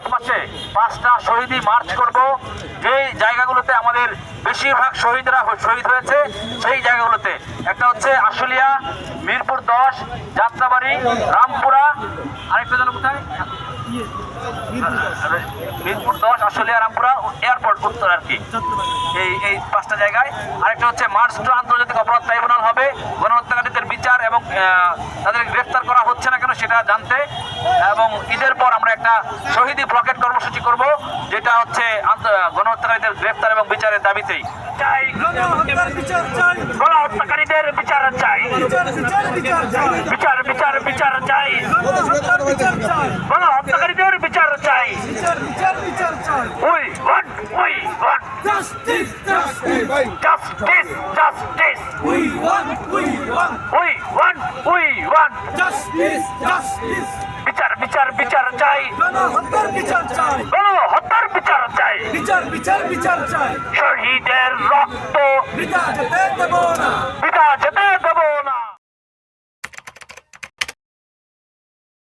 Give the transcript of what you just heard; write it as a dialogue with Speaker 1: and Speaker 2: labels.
Speaker 1: March মাসে পাঁচটা শহীদই March করব। যেই জায়গাগুলোতে আমাদের বেশিরভাগ শহীদরা শহীদ হয়েছে, সেই জায়গাগুলোতে। একটা হচ্ছে আশুলিয়া, মিরপুর দশ, যাত্রাবাড়ি, রামপুরা, আরেকটা যেন কোথায়? মিরপুর দশ, আশুলিয়া, রামপুরা এয়ারপোর্ট উত্তর আর কি। এই এই পাঁচটা জায়গায়। আরেকটা হচ্ছে মার্চ টু আন্তর্জাতিক অপরাধ ট্রাইব্যুনাল হবে। গণহত্যাকারীদের বিচার এবং তাদের গ্রেফতার করা হচ্ছে না কেন সেটা জানতে। এবং ঈদের পর আমরা একটা শহীদি ব্লকেট কর্মসূচি করব যেটা হচ্ছে গণহত্যাকারীদের গ্রেফতার এবং বিচারের দাবিতেই। চাই
Speaker 2: গণহত্যার বিচার চাই।
Speaker 1: গণহত্যাকারীদের বিচার চাই।
Speaker 2: বিচার বিচার বিচার চাই।
Speaker 1: গণহত্যাকারীদের বিচার চাই। We want we want.
Speaker 2: Justice justice.
Speaker 1: Justice justice.
Speaker 2: We want we want.
Speaker 1: We
Speaker 2: justice justice.
Speaker 1: চাই।
Speaker 2: গণহত্যার বিচার চাই।
Speaker 1: গণহত্যার বিচার চাই।
Speaker 2: বিচার বিচার বিচার চাই।
Speaker 1: শহীদের রক্ত
Speaker 2: বিচার যেতে দেব না।